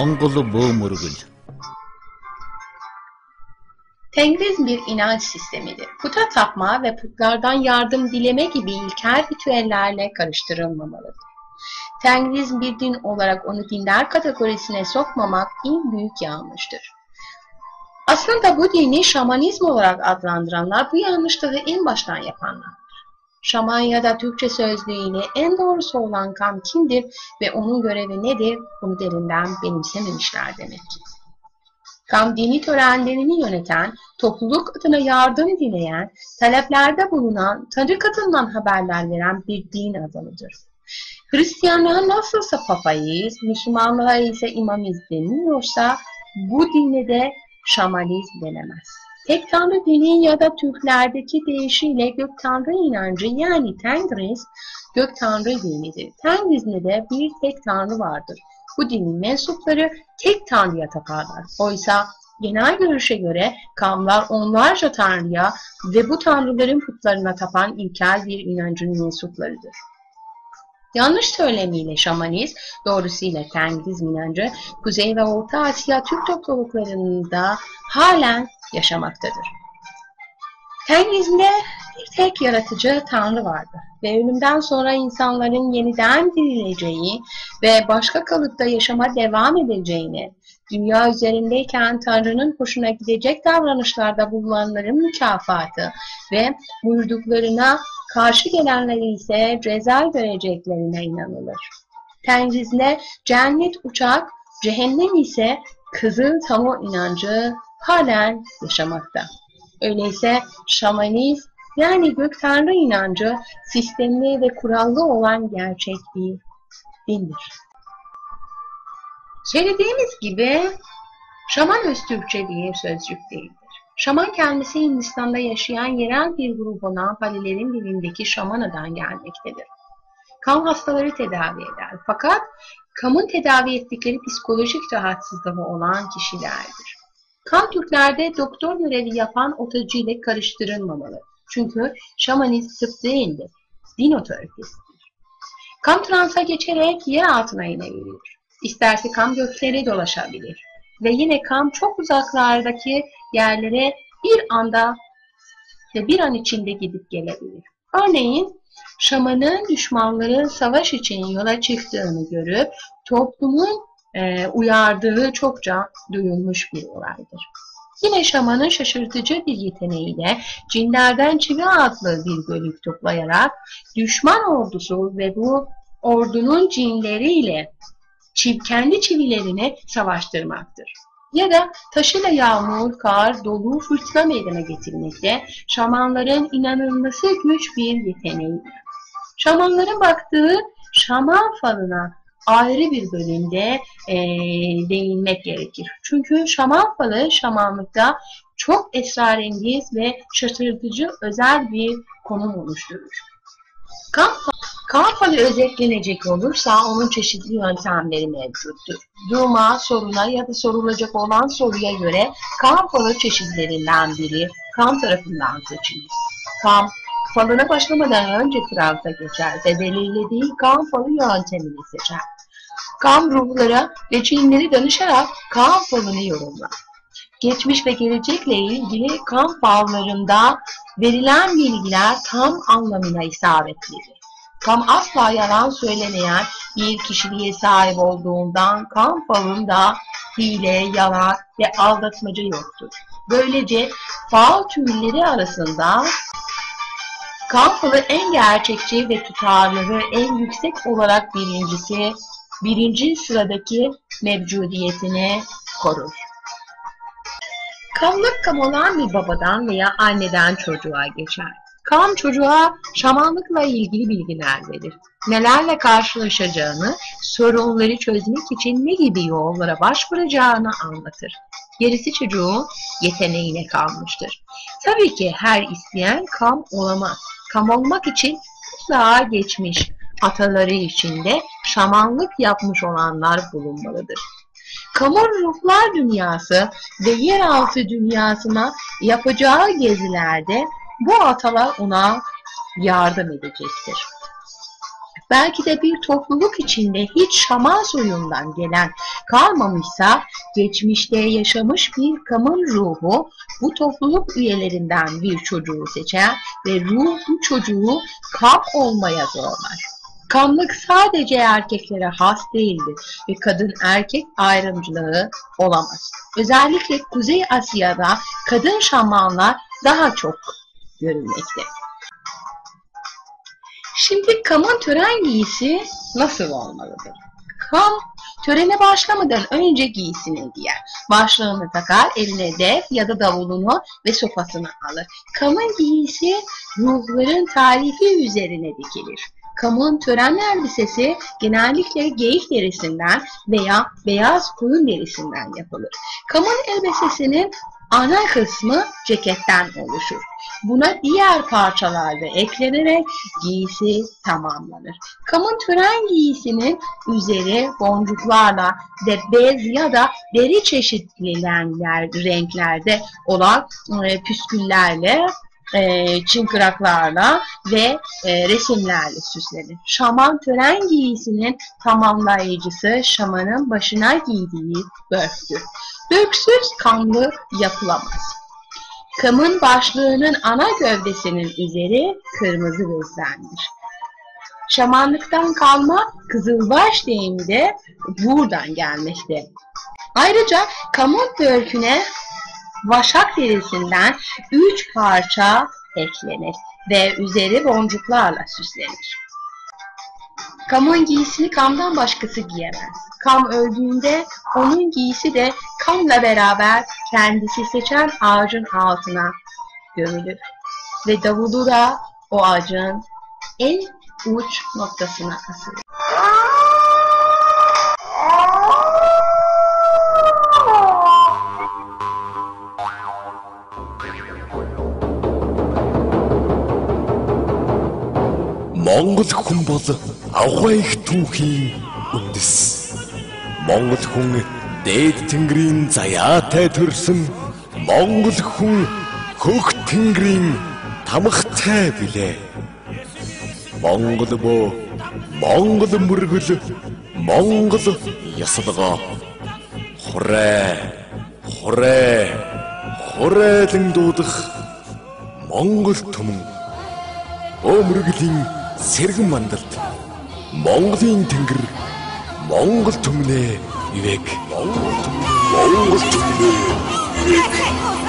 Mongolu Boğmurgul Tengriz bir inanç sistemidir. Puta tapma ve putlardan yardım dileme gibi ilkel ritüellerle karıştırılmamalıdır. Tengriz bir din olarak onu dinler kategorisine sokmamak en büyük yanlıştır. Aslında bu dini şamanizm olarak adlandıranlar bu yanlışlığı en baştan yapanlar. Şaman ya da Türkçe sözlüğüyle en doğrusu olan kam kimdir ve onun görevi nedir bunu derinden benimsememişler demek ki. Kam dini törenlerini yöneten, topluluk adına yardım dileyen, taleplerde bulunan, tanrı katından haberler veren bir din adamıdır. Hristiyanlığa nasılsa papayız, Müslümanlığa ise imamiz deniyorsa bu dine de şamanizm denemez. Tek tanrı dini ya da Türklerdeki deyişiyle gök tanrı inancı yani Tengriz gök tanrı dinidir. Tengriz'de de bir tek tanrı vardır. Bu dinin mensupları tek tanrıya taparlar. Oysa genel görüşe göre Kamlar onlarca tanrıya ve bu tanrıların putlarına tapan ilkel bir inancın mensuplarıdır. Yanlış söylemiyle şamanizm, doğrusuyla Tengriz inancı Kuzey ve Orta Asya Türk topluluklarında halen yaşamaktadır. Tengrizm'de bir tek yaratıcı Tanrı vardır ve ölümden sonra insanların yeniden dirileceği ve başka kalıpta yaşama devam edeceğini, dünya üzerindeyken Tanrı'nın hoşuna gidecek davranışlarda bulunanların mükafatı ve buyurduklarına karşı gelenleri ise ceza göreceklerine inanılır. Tengriz'de cennet uçak, cehennem ise kızıl tamo inancı halen yaşamakta. Öyleyse şamanizm yani gök tanrı inancı sistemli ve kurallı olan gerçek bir dindir. Söylediğimiz gibi şaman öz Türkçe bir sözcük değildir. Şaman kelimesi Hindistan'da yaşayan yerel bir grup olan Palilerin dilindeki şamanadan gelmektedir. Kan hastaları tedavi eder. Fakat kamın tedavi ettikleri psikolojik rahatsızlığı olan kişilerdir. Kan Türklerde doktor görevi yapan otacı ile karıştırılmamalı. Çünkü şamanist tıp değildir. Din otoritesidir. Kan transa geçerek yer altına inebilir. İsterse kan gökleri dolaşabilir. Ve yine kan çok uzaklardaki yerlere bir anda ve bir an içinde gidip gelebilir. Örneğin şamanın düşmanları savaş için yola çıktığını görüp toplumun e, uyardığı çokça duyulmuş bir olaydır. Yine şamanın şaşırtıcı bir yeteneğiyle cinlerden çivi adlı bir bölük toplayarak düşman ordusu ve bu ordunun cinleriyle çiv, kendi çivilerini savaştırmaktır. Ya da taşıyla yağmur, kar, dolu, fırtına meydana getirmekte şamanların inanılması güç bir yeteneği. Şamanların baktığı şaman falına ayrı bir bölümde e, değinmek gerekir. Çünkü şaman falı şamanlıkta çok esrarengiz ve şaşırtıcı özel bir konum oluşturur. Kan, falı özetlenecek olursa onun çeşitli yöntemleri mevcuttur. Durma, soruna ya da sorulacak olan soruya göre kan falı çeşitlerinden biri kan tarafından seçilir. Kan, falına başlamadan önce transa geçer ve belirlediği kan falı yöntemini seçer. Kan ruhlara ve cinleri danışarak kan falını yorumlar. Geçmiş ve gelecekle ilgili kan fallarında verilen bilgiler tam anlamına isabetlidir. Kam asla yalan söylemeyen bir kişiliğe sahip olduğundan kan falında hile, yalan ve aldatmaca yoktur. Böylece fal türleri arasında kan falı en gerçekçi ve tutarlılığı en yüksek olarak birincisi, birinci sıradaki mevcudiyetini korur. Kanlık kam olan bir babadan veya anneden çocuğa geçer. Kam çocuğa şamanlıkla ilgili bilgiler verir. Nelerle karşılaşacağını, sorunları çözmek için ne gibi yollara başvuracağını anlatır. Gerisi çocuğun yeteneğine kalmıştır. Tabii ki her isteyen kam olamaz. Kam olmak için mutlaka geçmiş ataları içinde şamanlık yapmış olanlar bulunmalıdır. Kamun ruhlar dünyası ve yeraltı dünyasına yapacağı gezilerde bu atalar ona yardım edecektir. Belki de bir topluluk içinde hiç şaman soyundan gelen kalmamışsa geçmişte yaşamış bir kamun ruhu bu topluluk üyelerinden bir çocuğu seçer ve ruh bu çocuğu kam olmaya zorlar. Kamlık sadece erkeklere has değildir ve kadın erkek ayrımcılığı olamaz. Özellikle Kuzey Asya'da kadın şamanlar daha çok görülmekte. Şimdi kaman tören giysi nasıl olmalıdır? Kam törene başlamadan önce giysini giyer. Başlığını takar, eline def ya da davulunu ve sopasını alır. Kamın giysi ruhların tarifi üzerine dikilir. Kamun tören elbisesi genellikle geyik derisinden veya beyaz koyun derisinden yapılır. Kamun elbisesinin ana kısmı ceketten oluşur. Buna diğer parçalar da eklenerek giysi tamamlanır. Kamun tören giysinin üzeri boncuklarla ve bez ya da deri çeşitli renklerde olan e, püsküllerle e, çıngıraklarla ve e, resimlerle süslenir. Şaman tören giysinin tamamlayıcısı şamanın başına giydiği börktür. Börksüz kanlı yapılamaz. Kamın başlığının ana gövdesinin üzeri kırmızı bezlenmiş. Şamanlıktan kalma kızılbaş deyimi de buradan gelmekte. Ayrıca kamun börküne vaşak derisinden üç parça eklenir ve üzeri boncuklarla süslenir. Kamın giysini kamdan başkası giyemez. Kam öldüğünde onun giysi de kamla beraber kendisi seçen ağacın altına gömülür. Ve davulu da o ağacın en uç noktasına asılır. Монгол хүн бол авгай их түүхийн үндэс. Монгол хүн дээд тэнгэрийн заяатай төрсөн Монгол хүн хөх тэнгэрийн тамхтай билээ. Монгол боо Монгол мөргөл Монгол ясалгаа хураа хураа хураалан дуудах Монгол түмэн Өөмөргөлийн сэргэн мандалд Монголын тэнгэр Монгол түмнээ ивэг Монгол түмнээ ивэг